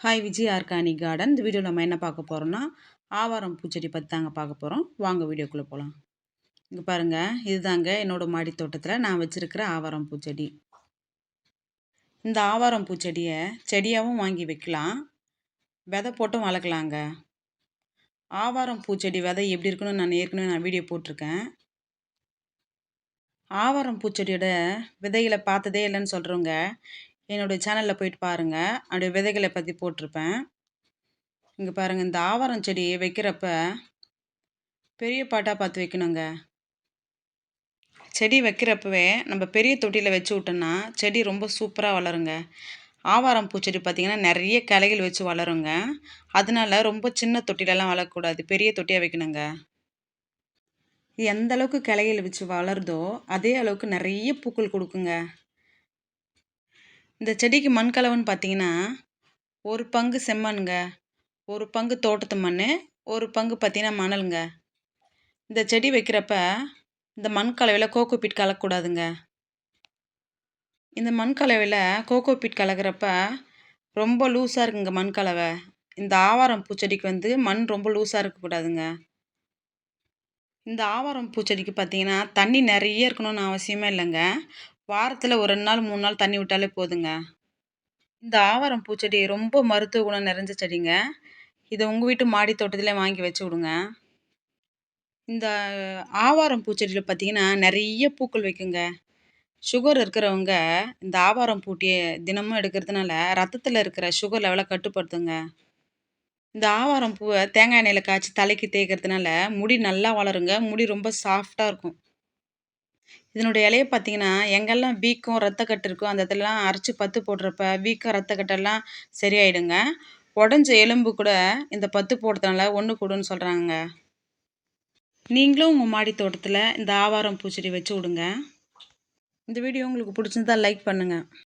Hi Vijay organic garden இந்த வீடியோவில் நம்ம என்ன பார்க்க போகிறோம்னா ஆவாரம் பூச்செடி பற்றி தாங்க பார்க்க போகிறோம் வாங்க வீடியோக்குள்ளே போகலாம் இங்கே பாருங்கள் இதுதாங்க என்னோடய மாடி தோட்டத்தில் நான் வச்சுருக்கிற ஆவாரம் பூச்செடி. இந்த ஆவாரம் பூச்செடியை செடியாகவும் வாங்கி வைக்கலாம். விதை போட்டும் வளர்க்கலாங்க. ஆவாரம் பூச்செடி விதை எப்படி இருக்குன்னு நான் ஏற்கனவே நான் வீடியோ போட்டிருக்கேன். ஆவாரம் பூச்செடியோட விதைகளை பார்த்ததே இல்லைன்னு சொல்கிறவங்க என்னுடைய சேனலில் போயிட்டு பாருங்கள் அப்படியே விதைகளை பற்றி போட்டிருப்பேன். இங்கே பாருங்கள் இந்த ஆவாரம் செடி வைக்கிறப்ப பெரிய பாட்டாக பார்த்து வைக்கணுங்க. செடி வைக்கிறப்பவே நம்ம பெரிய தொட்டியில் வச்சு விட்டோன்னா செடி ரொம்ப சூப்பராக வளருங்க. ஆவாரம் பூச்செடி பார்த்திங்கன்னா நிறைய கிளைகள் வச்சு வளருங்க. அதனால ரொம்ப சின்ன தொட்டிலெல்லாம் வளரக்கூடாது. பெரிய தொட்டியாக வைக்கணுங்க. எந்த அளவுக்கு கிளைகள் வச்சு வளருதோ அதே அளவுக்கு நிறைய பூக்கள் கொடுக்குங்க. இந்த செடிக்கு மண் கலவைன்னு பார்த்தீங்கன்னா ஒரு பங்கு செம்மண்ங்க ஒரு பங்கு தோட்டத்து மண் ஒரு பங்கு பார்த்தீங்கன்னா மணலுங்க. இந்த செடி வைக்கிறப்ப இந்த மண் கலவையில் கோகோ பீட் கலக்கக்கூடாதுங்க. இந்த மண் கலவையில் கோகோ பீட் கலக்கிறப்ப ரொம்ப லூஸாக இருக்குங்க மண் கலவை. இந்த ஆவாரம் பூச்செடிக்கு வந்து மண் ரொம்ப லூஸாக இருக்கக்கூடாதுங்க. இந்த ஆவாரம் பூச்செடிக்கு பார்த்தீங்கன்னா தண்ணி நிறைய இருக்கணும்னு அவசியமே இல்லைங்க. வாரத்தில் ஒரு ரெண்டு நாள் மூணு நாள் தண்ணி விட்டாலே போதுங்க. இந்த ஆவாரம் பூச்செடி ரொம்ப மருத்துவ குணம் நிறைஞ்ச செடிங்க. இதை உங்கள் வீட்டு மாடி தோட்டத்திலே வாங்கி வச்சு விடுங்க. இந்த ஆவாரம் பூச்செடியில் பார்த்தீங்கன்னா நிறைய பூக்கள் வைக்குங்க. சுகர் இருக்கிறவங்க இந்த ஆவாரம் பூட்டியை தினமும் எடுக்கிறதுனால ரத்தத்தில் இருக்கிற சுகர் லெவலை கட்டுப்படுத்துங்க. இந்த ஆவாரம் பூவை தேங்காய் எண்ணெயில் காய்ச்சி தலைக்கு தேய்க்கிறதுனால முடி நல்லா வளருங்க. முடி ரொம்ப சாஃப்டாக இருக்கும். இதனுடைய இலைய பார்த்தீங்கன்னா எங்கெல்லாம் வீக்கம் ரத்தக்கட்டு இருக்கோ அந்த இடத்துலலாம் அரைச்சி பத்து போடுறப்ப வீக்கம் ரத்தக்கட்டெல்லாம் சரியாயிடுங்க. உடஞ்ச எலும்பு கூட இந்த பத்து போடுறதுனால ஒன்று கூடுன்னு சொல்கிறாங்க நீங்களும் உங்கள் மாடி தோட்டத்தில் இந்த ஆவாரம் பூச்செடி வச்சு விடுங்க. இந்த வீடியோ உங்களுக்கு பிடிச்சிருந்தா லைக் பண்ணுங்கள்